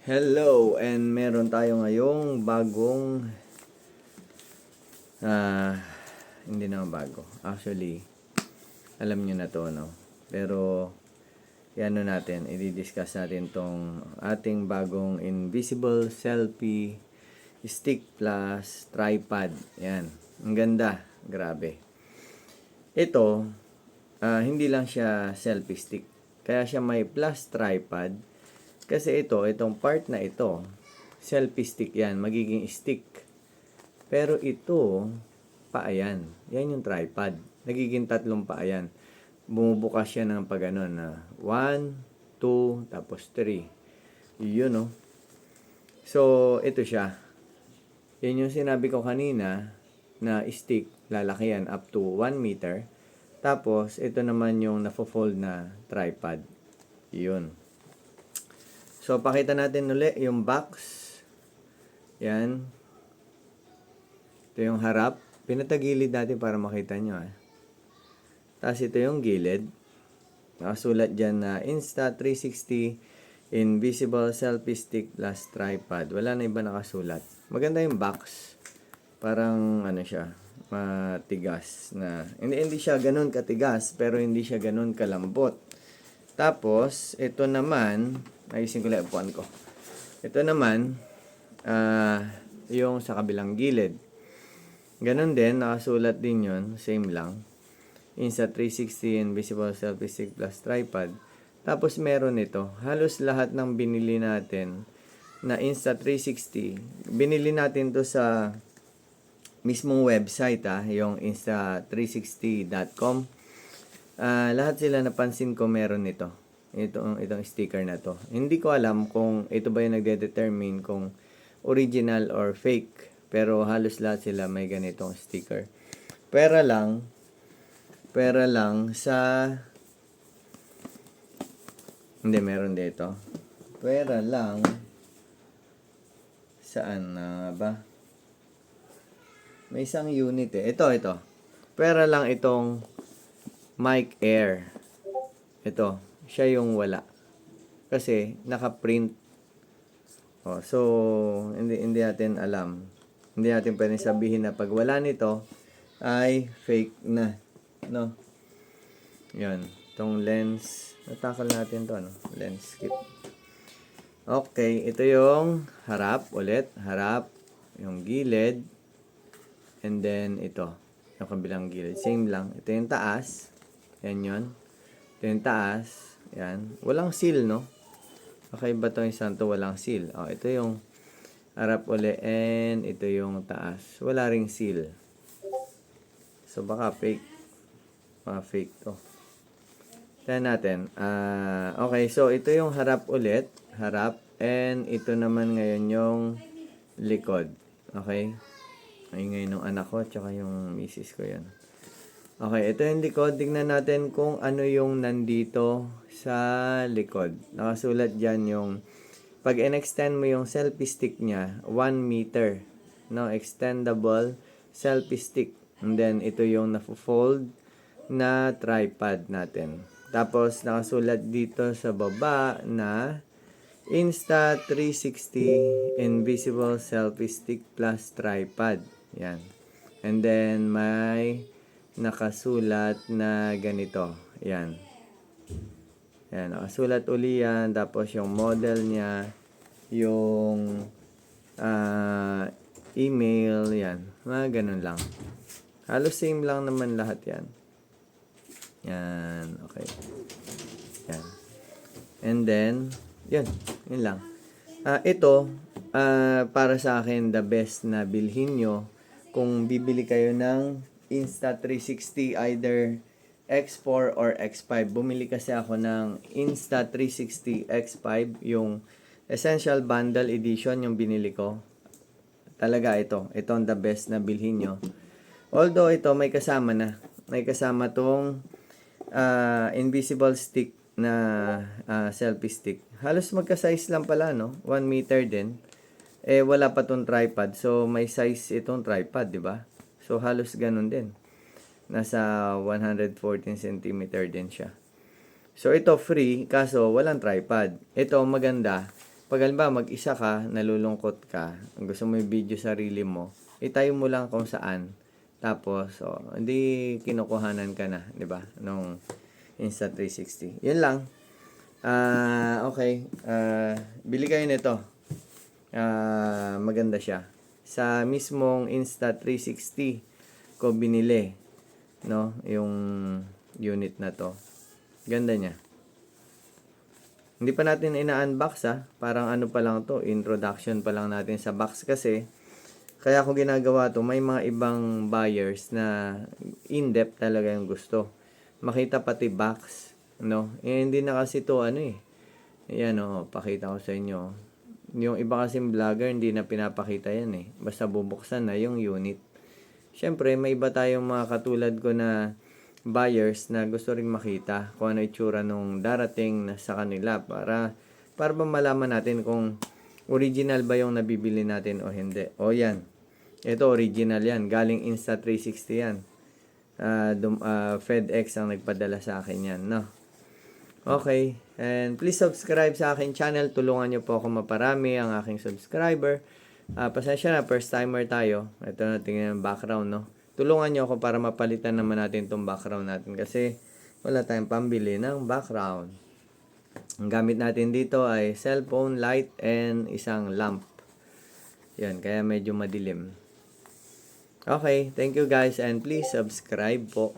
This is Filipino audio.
Hello, and meron tayo ngayong bagong ah hindi na bago. Actually, alam nyo na to, no? Pero, yan natin, i-discuss natin tong ating bagong invisible selfie stick plus tripod. Yan. Ang ganda. Grabe. Ito, ah, hindi lang siya selfie stick. Kaya siya may plus tripod. Kasi ito, itong part na ito, selfie stick yan, magiging stick. Pero ito, paa yan. Yan yung tripod. Nagiging tatlong paa yan. Bumubukas siya ng pag ano na 1, 2, tapos 3. Yun, no? So, ito siya. Yan yung sinabi ko kanina na stick, lalaki yan up to 1 meter. Tapos, ito naman yung nafo-fold na tripod. Yun. So, pakita natin uli yung box. Yan. Ito yung harap. Pinatagilid natin para makita nyo. Eh. Tapos ito yung gilid. Nakasulat dyan na Insta360 Invisible Selfie Stick plus Tripod. Wala na iba nakasulat. Maganda yung box. Parang ano siya, matigas na. Hindi, hindi siya ganun katigas, pero hindi siya ganun kalambot. Tapos, ito naman, ayusin ko lang upuan ko. Ito naman, ah, yung sa kabilang gilid. Ganon din, nakasulat din yon same lang. Insta 360 Invisible Selfie Stick plus Tripod. Tapos meron ito, halos lahat ng binili natin na Insta 360, binili natin to sa mismong website ah, yung insta360.com. Ah, lahat sila napansin ko meron nito. Itong, itong sticker na to. Hindi ko alam kung ito ba yung nagde-determine kung original or fake. Pero halos lahat sila may ganitong sticker. Pera lang, pera lang sa... Hindi, meron dito. Pera lang saan na ba? May isang unit eh. Ito, ito. Pera lang itong mic air. Ito, siya yung wala. Kasi naka-print. Oh, so hindi hindi natin alam. Hindi natin pwedeng sabihin na pag wala nito ay fake na. No. 'Yan, tong lens. Natakal natin 'to, no. Lens kit. Okay, ito yung harap ulit, harap, yung gilid, and then ito, yung kabilang gilid. Same lang. Ito yung taas. Yan yun. Ito yung taas. Yan. Walang seal, no? Okay ba ito yung santo? Walang seal. Oh, ito yung harap uli and ito yung taas. Wala ring seal. So, baka fake. Baka fake to. Tignan natin. Ah, okay, so ito yung harap ulit. Harap. And ito naman ngayon yung likod. Okay? Ay ngayon ng anak ko, tsaka yung misis ko yan. Okay, ito yung likod. Tingnan natin kung ano yung nandito sa likod. Nakasulat dyan yung pag in-extend mo yung selfie stick niya, 1 meter. No, extendable selfie stick. And then, ito yung na-fold na tripod natin. Tapos, nakasulat dito sa baba na Insta360 Invisible Selfie Stick Plus Tripod. Yan. And then, may nakasulat na ganito. Yan. Yan. Nakasulat uli yan. Tapos, yung model niya, yung ah, email, yan. Mga ganun lang. Halos same lang naman lahat yan. Yan. Okay. Yan. And then, yan. Yun lang. Ah, ito, ah, para sa akin, the best na bilhin nyo kung bibili kayo ng Insta360 either X4 or X5. Bumili kasi ako ng Insta360 X5, yung Essential Bundle Edition yung binili ko. Talaga ito. Ito ang the best na bilhin nyo. Although ito may kasama na. May kasama tong ah, invisible stick na ah, selfie stick. Halos magka-size lang pala, no? 1 meter din. Eh, wala pa tong tripod. So, may size itong tripod, di ba? So, halos ganun din. Nasa 114 cm din siya. So, ito free, kaso walang tripod. Ito maganda. Pag halimbawa mag-isa ka, nalulungkot ka, gusto mo yung video sarili mo, itayo mo lang kung saan. Tapos, oh, hindi kinukuhanan ka na, di ba? Nung Insta360. Yun lang. Ah, okay. Ah, bili kayo nito. Ah, maganda siya. Sa mismong Insta360 ko binili, no, yung unit na to. Ganda niya. Hindi pa natin ina-unbox ha. Parang ano pa lang to, introduction pa lang natin sa box kasi kaya ako ginagawa to, may mga ibang buyers na in-depth talaga yung gusto. Makita pati box, no? Eh, hindi na kasi to ano eh. Ayan oh, pakita ko sa inyo. Yung iba kasing vlogger, hindi na pinapakita yan eh. Basta bubuksan na yung unit. Siyempre, may iba tayong mga katulad ko na buyers na gusto rin makita kung ano itsura nung darating na sa kanila para para ba malaman natin kung original ba yung nabibili natin o hindi. O yan. Ito original yan. Galing Insta360 yan. Ah, dum- ah, FedEx ang nagpadala sa akin yan. No? Okay. And please subscribe sa aking channel. Tulungan nyo po ako maparami ang aking subscriber. Ah, pasensya na, first timer tayo. Ito na, tingnan yung background, no? Tulungan nyo ako para mapalitan naman natin itong background natin kasi wala tayong pambili ng background. Ang gamit natin dito ay cellphone, light, and isang lamp. Yan, kaya medyo madilim. Okay, thank you guys and please subscribe po.